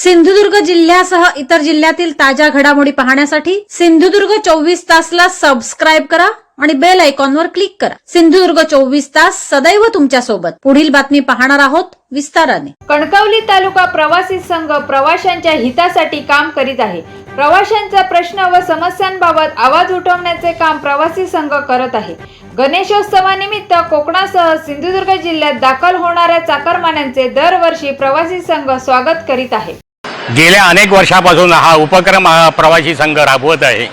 सिंधुदुर्ग जिल्ह्यासह इतर जिल्ह्यातील ताज्या घडामोडी पाहण्यासाठी सिंधुदुर्ग चोवीस तासला सबस्क्राईब करा आणि बेल आयकॉनवर क्लिक करा. सिंधुदुर्ग चोवीस तास सदैव तुमच्यासोबत. पुढील बातमी पाहणार आहोत विस्ताराने. कणकवली तालुका प्रवासी संघ प्रवाशांच्या हितासाठी काम करीत आहे. प्रवाशांचा प्रश्न व समस्यांबाबत आवाज उठवण्याचे काम प्रवासी संघ करत आहे. गणेशोत्सवानिमित्त कोकणासह सिंधुदुर्ग जिल्ह्यात दाखल होणाऱ्या चाकरमान्यांचे दरवर्षी प्रवासी संघ स्वागत करीत आहे. गेल्या अनेक वर्षापासून हा उपक्रम हा प्रवासी संघ राबवत आहे.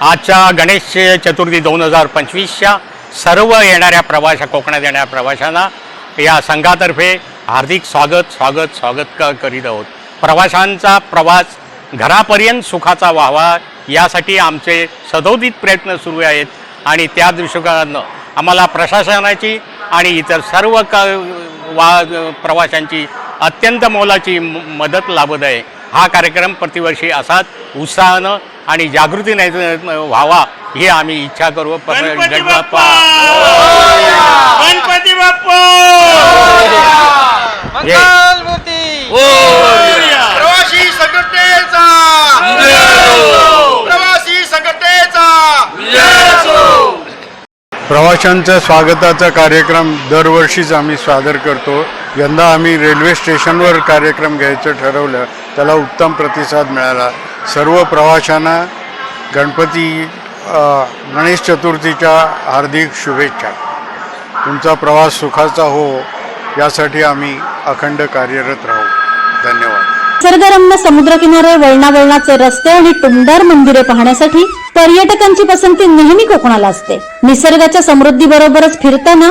आजच्या गणेश चतुर्थी दोन हजार पंचवीसच्या सर्व येणाऱ्या प्रवाशा कोकणात येणाऱ्या प्रवाशांना या संघातर्फे हार्दिक स्वागत स्वागत स्वागत क करीत आहोत. प्रवाशांचा प्रवास घरापर्यंत सुखाचा व्हावा यासाठी आमचे सदोदित प्रयत्न सुरू आहेत आणि त्या दृष्टिकोनानं आम्हाला प्रशासनाची आणि इतर सर्व क वा प्रवाशांची अत्यंत मोलाची मदत लाभत आहे. हा कार्यक्रम प्रतिवर्षी असाच उत्साहानं आणि जागृतीने व्हावा ही आम्ही इच्छा करू. गणपती जय. प्रवासी संघटनेचा! प्रवासी संघटनेचा! प्रवाशांच्या स्वागताचा कार्यक्रम दरवर्षीच आम्ही सादर करतो. यंदा आम्ही रेल्वे स्टेशनवर कार्यक्रम घ्यायचं ठरवलं. त्याला उत्तम प्रतिसाद मिळाला. सर्व प्रवाशांना गणपती गणेश चतुर्थीच्या हार्दिक शुभेच्छा. तुमचा प्रवास सुखाचा हो यासाठी आम्ही अखंड कार्यरत राहू. धन्यवाद. निसर्गरम्य समुद्रकिनारे वळणावळणाचे रस्ते आणि टुमदार मंदिरे पाहण्यासाठी पर्यटकांची पसंती नेहमी कोकणाला असते. निसर्गाच्या समृद्धीबरोबरच फिरताना